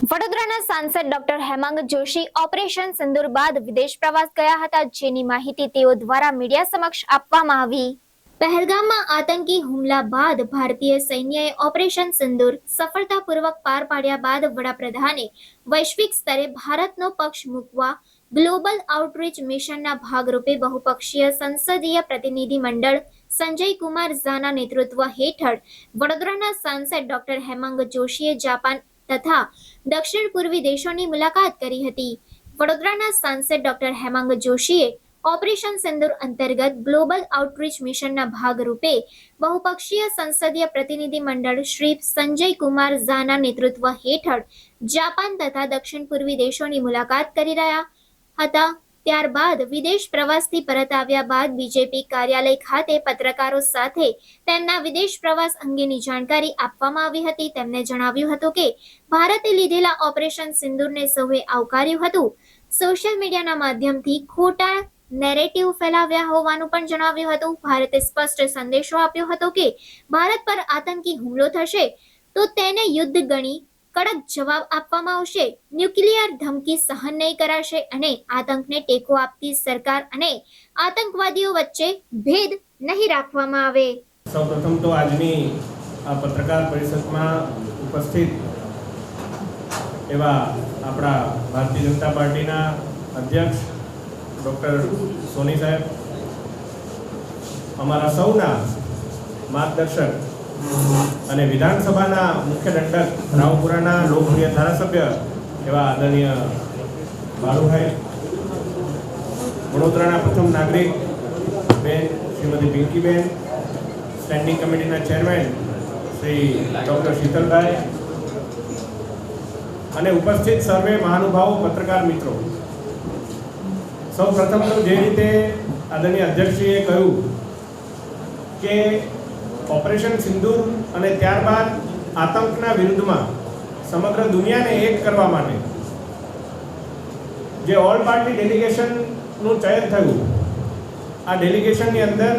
વડોદરાના સાંસદ doctor Hemang Joshi operation Sindoor બાદ વિદેશ પ્રવાસ ગયા હતા, જેની માહિતી તેઓ દ્વારા મીડિયા સમક્ષ આપવામાં આવી. પહેલગામમાં આતંકી હુમલા બાદ ભારતીય સૈન્યએ ઓપરેશન સિંદુર સફળતાપૂર્વક પાર પાડ્યા બાદ વડાપ્રધાને વૈશ્વિક સ્તરે ભારતનો પક્ષ મૂકવા ગ્લોબલ આઉટરીચ મિશનના ભાગરૂપે બહુપક્ષીય સંસદીય પ્રતિનિધિ મંડળ સંજય કુમાર ઝાના નેતૃત્વ હેઠળ વડોદરાના સાંસદ ડોક્ટર હેમાંગ જોશીએ જાપાન તથા દક્ષિણ પૂર્વી દેશોની મુલાકાત કરી હતી. વડોદરાના સાંસદ ડોક્ટર હેમાંગ જોશીએ ઓપરેશન સિંદુર અંતર્ગત ગ્લોબલ આઉટરીચ મિશનના ભાગરૂપે બહુપક્ષીય સંસદીય પ્રતિનિધિ મંડળ શ્રી સંજય કુમાર ઝાના નેતૃત્વ હેઠળ જાપાન તથા દક્ષિણ પૂર્વી દેશોની મુલાકાત કરી રહ્યા હતા. ત્યારબાદ વિદેશ પ્રવાસથી પરત આવ્યા બાદ બીજેપી કાર્યાલય ખાતે પત્રકારો સાથે તેમના વિદેશ પ્રવાસ અંગેની જાણકારી આપવામાં આવી હતી. તેમણે જણાવ્યું હતું કે, ભારતે લીધેલા ઓપરેશન સિંદૂરને સૌએ આવકાર્યું હતું. સોશિયલ મીડિયાના માધ્યમથી ખોટા નેરેટિવ ફેલાવ્યા હોવાનું પણ જણાવ્યું હતું. ભારતે સ્પષ્ટ સંદેશો આપ્યો હતો કે, ભારત પર આતંકી હુમલો થશે, તો તેને યુદ્ધ ગણી કડક જવાબ આપવામાં આવશે. ન્યુક્લિયર ધમકી સહન નહીં કરાશે અને આતંકને ટેકો આપતી સરકાર અને આતંકવાદીઓ વચ્ચે ભેદ નહીં રાખવામાં આવે. સૌપ્રથમ તો આજની આ પત્રકાર પરિષદમાં ઉપસ્થિત એવા આપણા ભારતીય જનતા પાર્ટીના અધ્યક્ષ ડૉક્ટર સોની સાહેબ, અમારા સૌના માર્ગદર્શક અને વિધાનસભાના મુખ્ય દંડક રાવપુરાના લોકપ્રિય ધારાસભ્ય એવા આદરણીય બાળુભાઈ વડોદરાના પ્રથમ નાગરિક બેન શ્રીમતી પિંકીબેન સ્ટેન્ડિંગ કમિટીના ચેરમેન શ્રી ડૉક્ટર શીતલભાઈ અને ઉપસ્થિત સર્વે મહાનુભાવો પત્રકાર મિત્રો. સૌ પ્રથમ તો જે રીતે આદરણીય અધ્યક્ષજીએ કહ્યું કે ઓપરેશન સિંદૂર અને ત્યારબાદ આતંકના વિરુદ્ધમાં સમગ્ર દુનિયાને એક કરવા માટે જે ઓલ પાર્ટી ડેલિગેશનનું ચયન થયું, આ ડેલિગેશનની અંદર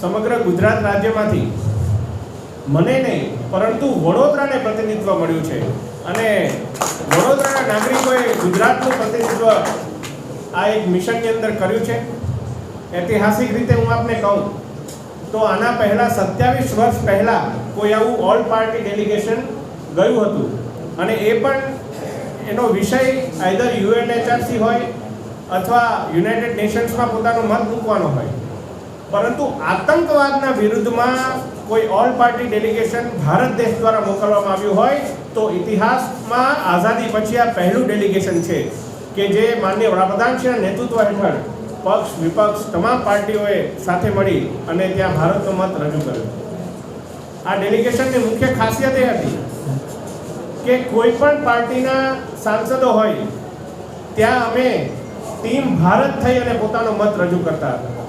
સમગ્ર ગુજરાત રાજ્યમાંથી મને નહીં, પરંતુ વડોદરાને પ્રતિનિધિત્વ મળ્યું છે. અને વડોદરાના નાગરિકોએ ગુજરાતનું પ્રતિનિધિત્વ આ એક મિશનની અંદર કર્યું છે. ઐતિહાસિક રીતે હું આપને કહું તો આના પહેલાં સત્યાવીસ વર્ષ પહેલાં કોઈ આવું ઓલ પાર્ટી ડેલિગેશન ગયું હતું. અને એ પણ એનો વિષય આઈધર યુએનએચઆરસી હોય અથવા યુનાઇટેડ નેશન્સમાં પોતાનો મત મૂકવાનો હોય. પરંતુ આતંકવાદના વિરુદ્ધમાં કોઈ ઓલ પાર્ટી ડેલિગેશન ભારત દેશ દ્વારા મોકલવામાં આવ્યું હોય તો ઇતિહાસમાં આઝાદી પછી આ પહેલું ડેલિગેશન છે કે જે માન્ય વડાપ્રધાન છે નેતૃત્વ હેઠળ પક્ષ, વિપક્ષ, તમામ પાર્ટીઓએ સાથે મળી અને ત્યાં ભારતનો મત રજૂ કર્યો. આ ડેલિગેશનની મુખ્ય ખાસિયત એ હતી કે કોઈ પણ પાર્ટીના સાંસદો હોય, ત્યાં અમે ટીમ ભારત થઈ અને પોતાનો મત રજૂ કરતા હતા.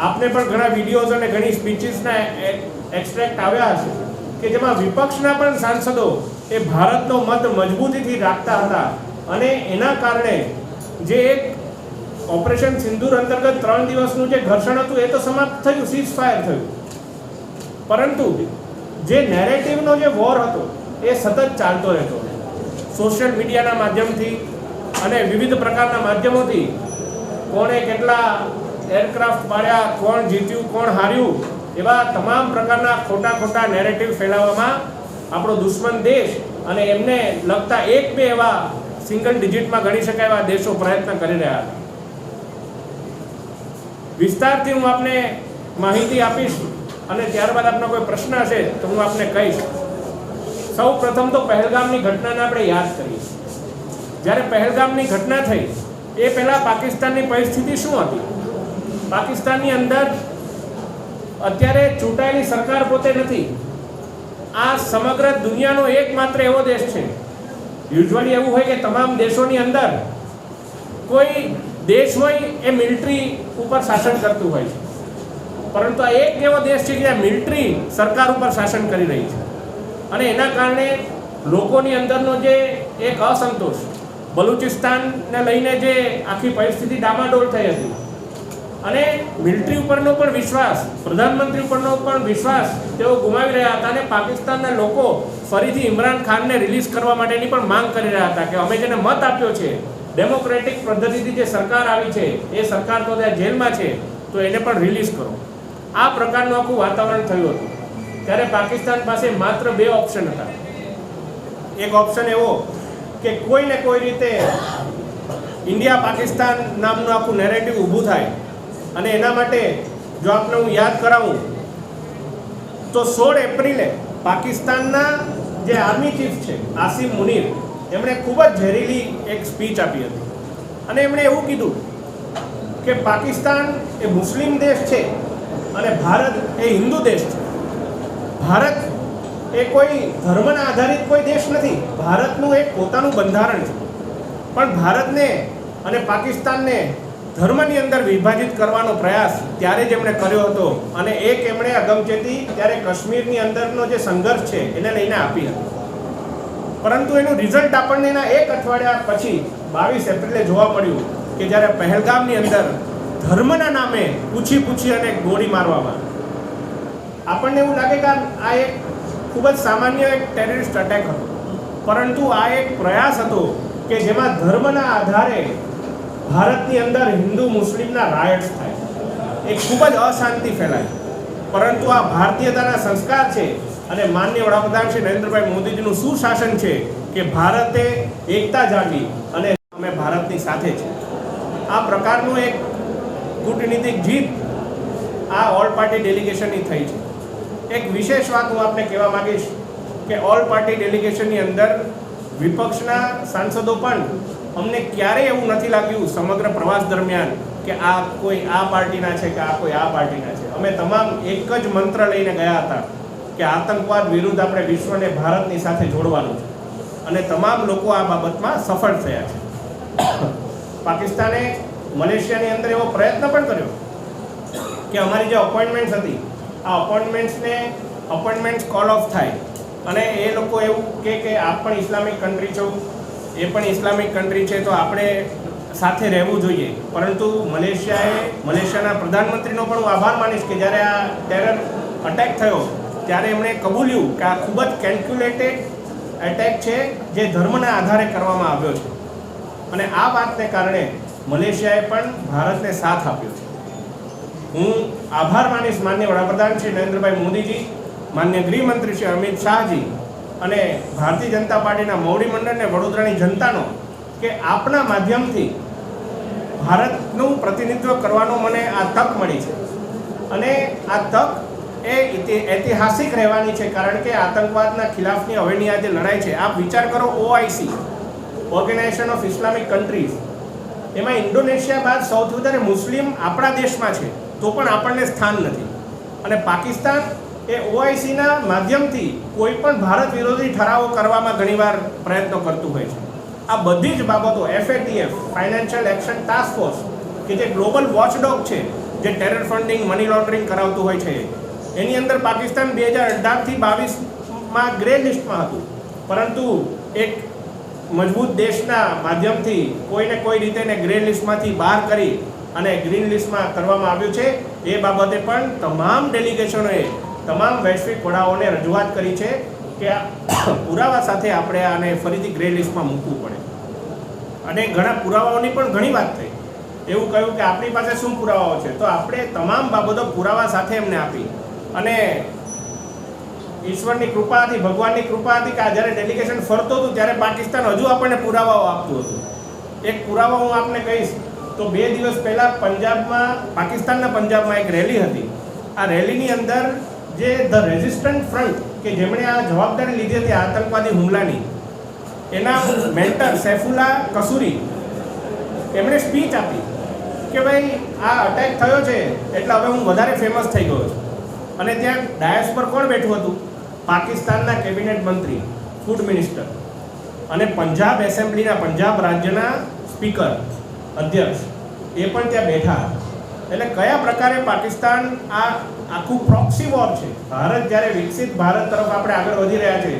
આપને પણ ઘણા વિડીયોઝ અને ઘણી સ્પીચીસના એક્સ્ટ્રેક્ટ આવ્યા હશે કે જેમાં વિપક્ષના પણ સાંસદો એ ભારતનો મત મજબૂતીથી રાખતા હતા અને એના કારણે જે એક ઓપરેશન સિંદૂર અંતર્ગત ત્રણ દિવસનું જે ઘર્ષણ હતું એ તો સમાપ્ત થયું સીઝ ફાયર થયું. પરંતુ જે નેરેટિવનો જે વોર હતો, એ સતત ચાલતો રહેતો. સોશિયલ મીડિયાના માધ્યમથી અને વિવિધ પ્રકારના માધ્યમોથી કોણે કેટલા એરક્રાફ્ટ પાડ્યા, કોણ જીત્યું, કોણ હાર્યું, એવા તમામ પ્રકારના ખોટા ખોટા નેરેટિવ ફેલાવવામાં આપણો દુશ્મન દેશ અને એમને લગતા એક બે એવા સિંગલ ડિજિટમાં ગણી શકાય એવા દેશો પ્રયત્ન કરી રહ્યા હતા વિસ્તારથી હું આપને માહિતી આપીશ અને ત્યારબાદ આપનો કોઈ પ્રશ્ન હશે તો હું આપને કહીશ. સૌ પ્રથમ તો પહેલગામની ઘટનાને આપણે યાદ કરીએ. જ્યારે પહેલગામની ઘટના થઈ, એ પહેલાં પાકિસ્તાનની પરિસ્થિતિ શું હતી? પાકિસ્તાનની અંદર અત્યારે ચૂંટાયેલી સરકાર પોતે નથી. આ સમગ્ર દુનિયાનો એકમાત્ર એવો દેશ છે. યુઝવલી એવું હોય કે તમામ દેશોની અંદર કોઈ દેશ હોય એ મિલિટરી ઉપર શાસન કરતું હોય છે. પરંતુ આ એક એવો દેશ છે કે જ્યાં મિલિટરી સરકાર ઉપર શાસન કરી રહી છે. અને એના કારણે લોકોની અંદરનો જે એક અસંતોષ, બલુચિસ્તાનને લઈને જે આખી પરિસ્થિતિ ડામાડોળ થઈ હતી. અને મિલિટરી ઉપરનો પણ વિશ્વાસ, પ્રધાનમંત્રી ઉપરનો પણ વિશ્વાસ તેઓ ગુમાવી રહ્યા હતા અને પાકિસ્તાનના લોકો ફરીથી ઇમરાન ખાનને રિલીઝ કરવા માટેની પણ માંગ કરી રહ્યા હતા કે અમે જેને મત આપ્યો છે ડેમોક્રેટિક પદ્ધતિથી જે સરકાર આવી છે, એ સરકાર તો ત્યાં જેલમાં છે, તો એને પણ રિલીઝ કરો. આ પ્રકારનું આખું વાતાવરણ થયું હતું. ત્યારે પાકિસ્તાન પાસે માત્ર બે ઓપ્શન હતા. એક ઓપ્શન એવો કે કોઈને કોઈ રીતે ઇન્ડિયા પાકિસ્તાન નામનું આખું નેરેટિવ ઊભું થાય અને એના માટે જો આપને હું યાદ કરાવું, તો સોળ એપ્રિલે પાકિસ્તાનના જે આર્મી ચીફ છે, આસિમ મુનીર એમણે ખૂબ જ ઝેરીલી એક સ્પીચ આપી હતી. અને એમણે એવું કીધું કે પાકિસ્તાન એ મુસ્લિમ દેશ છે અને ભારત એ હિન્દુ દેશ છે. ભારત એ કોઈ ધર્મના આધારિત કોઈ દેશ નથી. ભારતનું એક પોતાનું બંધારણ છે. પણ ભારતને અને પાકિસ્તાનને ધર્મની અંદર વિભાજિત કરવાનો પ્રયાસ ત્યારે જ એમણે કર્યો હતો અને એક એમણે અગમચેતી ત્યારે કાશ્મીરની અંદરનો જે સંઘર્ષ છે એને લઈને આપી હતી. પરંતુ એનું રિઝલ્ટ આપણને એના એક અઠવાડિયા પછી બાવીસ એપ્રિલે જોવા મળ્યું કે જ્યારે પહેલગામની અંદર ધર્મના નામે પૂછી પૂછી અને ગોળી મારવામાં આપણને એવું લાગે કે આ- એક ખૂબ જ સામાન્ય એક ટેરરિસ્ટ અટેક હતો. પરંતુ આ એક પ્રયાસ હતો કે જેમાં ધર્મના આધારે ભારતની અંદર હિન્દુ મુસ્લિમના રાયટ્સ થાય. એક ખૂબ જ અશાંતિ ફેલાય. પરંતુ આ ભારતીયતાના સંસ્કાર છે અને માન્ય વડાપ્રધાન શ્રી નરેન્દ્રભાઈ મોદીજીનું સુશાસન છે કે ભારતે એકતા જાળવી અને અમે ભારતની સાથે છે આ પ્રકારનું એક કૂટનીતિક જીત આ ઓલ પાર્ટી ડેલિગેશનની થઈ છે. એક વિશેષ વાત હું આપને કહેવા માંગીશ કે ઓલ પાર્ટી ડેલિગેશનની અંદર વિપક્ષના સાંસદો પણ અમને ક્યારેય એવું નથી લાગ્યું સમગ્ર પ્રવાસ દરમિયાન કે આ કોઈ આ પાર્ટીના છે કે આ કોઈ આ પાર્ટીના છે. અમે તમામ એક જ મંત્ર લઈને ગયા હતા. કે આતંકવાદ વિરુદ્ધ આપણે વિશ્વને ભારતની સાથે જોડવાનું છે. અને તમામ લોકો આ બાબતમાં સફળ થયા છે. પાકિસ્તાને મલેશિયાની અંદર એવો પ્રયત્ન પણ કર્યો કે અમારી જે અપોઇન્ટમેન્ટ્સ હતી, આ અપોઇન્ટમેન્ટ્સને અપોઇન્ટમેન્ટ્સ કોલ ઓફ થાય. અને એ લોકો એવું કે કે આપ પણ ઇસ્લામિક કન્ટ્રી છો, એ પણ ઇસ્લામિક કન્ટ્રી છે, તો આપણે સાથે રહેવું જોઈએ. પરંતુ મલેશિયાએ, મલેશિયાના પ્રધાનમંત્રીનો પણ હું આભાર માનીશ કે જ્યારે આ ટેરર અટેક થયો ત્યારે એમણે કબૂલ્યું કે આ ખૂબ જ કેલ્ક્યુલેટેડ એટેક છે જે ધર્મના આધારે કરવામાં આવ્યો છે. અને આ વાતને કારણે મલેશિયાએ પણ ભારતને સાથ આપ્યો છે. હું આભાર માનીશ માન્ય વડાપ્રધાન શ્રી નરેન્દ્રભાઈ મોદીજી, માન્ય ગૃહમંત્રી શ્રી અમિત શાહજી અને ભારતીય જનતા પાર્ટીના મોવડી મંડળને વડોદરાની જનતાનો કે આપના માધ્યમથી ભારતનું પ્રતિનિધિત્વ કરવાનો મને આ તક મળી છે. અને આ તક એ ઐતિહાસિક રહેવાની છે, કારણ કે આતંકવાદના ખિલાફની હવેની આજે લડાઈ છે, આપ વિચાર કરો OIC organisation of Islamic countries એમાં ઇન્ડોનેશિયા બાદ સૌથી વધારે મુસ્લિમ આપણા દેશમાં છે, તો પણ આપણને સ્થાન નથી. અને પાકિસ્તાન એ ઓઆઈસીના માધ્યમથી કોઈ પણ ભારત વિરોધી ઠરાવો કરવામાં ઘણીવાર પ્રયત્નો કરતું હોય છે. આ બધી જ બાબતો FATF financial action task force કે જે ગ્લોબલ વોચડોગ છે, જે ટેરર ફંડિંગ મની લોન્ડરિંગ કરાવતું હોય છે એની અંદર પાકિસ્તાન બે હજાર અઢારથી બાવીસમાં ગ્રે લિસ્ટમાં હતું. પરંતુ એક મજબૂત દેશના માધ્યમથી કોઈને કોઈ રીતે એને ગ્રે લિસ્ટમાંથી બહાર કરી અને ગ્રીન લિસ્ટમાં કરવામાં આવ્યું છે. એ બાબતે પણ તમામ ડેલિગેશનોએ તમામ વૈશ્વિક વડાઓને રજૂઆત કરી છે કે પુરાવા સાથે આપણે આને ફરીથી ગ્રે લિસ્ટમાં મૂકવું પડે. અને ઘણા પુરાવાઓની પણ ઘણી વાત થઈ. એવું કહ્યું કે આપણી પાસે શું પુરાવાઓ છે? તો આપણે તમામ બાબતો પુરાવા સાથે એમને આપી. અને ઈશ્વરની કૃપાથી, ભગવાનની કૃપાથી કે જ્યારે ડેલિગેશન ફરતો હતું, ત્યારે પાકિસ્તાન હજુ આપણને પુરાવાઓ આપતું હતું. એક પુરાવા હું આપને કહીશ, તો બે દિવસ પહેલાં પંજાબમાં, પાકિસ્તાનના પંજાબમાં એક રેલી હતી. આ રેલીની અંદર જે ધ રેઝિસ્ટન્ટ ફ્રન્ટ કે જેમણે આ જવાબદારી લીધી હતી આતંકવાદી હુમલાની, એના મેન્ટર સૈફુલ્લા કસૂરી, એમણે સ્પીચ આપી કે ભાઈ, આ અટેક થયો છે, એટલે હવે હું વધારે ફેમસ થઈ ગયો છું. અને ત્યાં ડાયસ પર કોણ બેઠું હતું? પાકિસ્તાનના કેબિનેટ મંત્રી, ફૂડ મિનિસ્ટર અને પંજાબ એસેમ્બલીના પંજાબ રાજ્યના સ્પીકર, અધ્યક્ષ, એ પણ ત્યાં બેઠા એટલે કયા પ્રકારે પાકિસ્તાન આ આખું પ્રોક્સી વોર છે? ભારત જ્યારે વિકસિત ભારત તરફ આપણે આગળ વધી રહ્યા છે,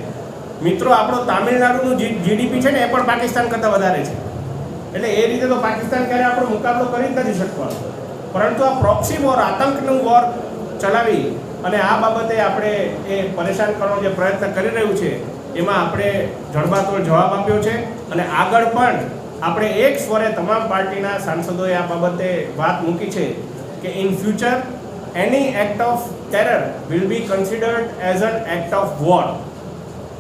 મિત્રો, આપણો તામિલનાડુનું જીડીપી છે ને, એ પણ પાકિસ્તાન કરતાં વધારે છે. એટલે એ રીતે તો પાકિસ્તાન ક્યારે આપણો મુકાબલો કરી જ નથી શકવાનો. પરંતુ આ પ્રોક્સી વોર આતંકનું વોર ચલાવી અને આ બાબતે આપણે એ પરેશાન કરવાનો જે પ્રયત્ન કરી રહ્યું છે, એમાં આપણે જડબાતોડ જવાબ આપ્યો છે અને આગળ પણ આપણે એક સ્વરે તમામ પાર્ટીના સાંસદોએ આ બાબતે વાત મૂકી છે કે in future any act of terror will be considered as an act of war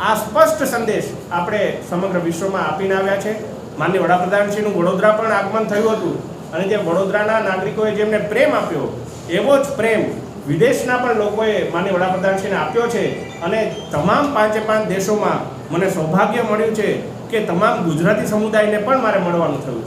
આ સ્પષ્ટ સંદેશ આપણે સમગ્ર વિશ્વમાં આપીને આવ્યા છે. માન્ય વડાપ્રધાનશ્રીનું વડોદરા પણ આગમન થયું હતું અને જે વડોદરાના નાગરિકોએ જેમને પ્રેમ આપ્યો, એવો જ પ્રેમ વિદેશના પણ લોકોએ માન્ય વડાપ્રધાનશ્રીને આપ્યો છે અને તમામ પાંચે પાંચ દેશોમાં મને સૌભાગ્ય મળ્યું છે કે તમામ ગુજરાતી સમુદાયને પણ મારે મળવાનું થયું છે.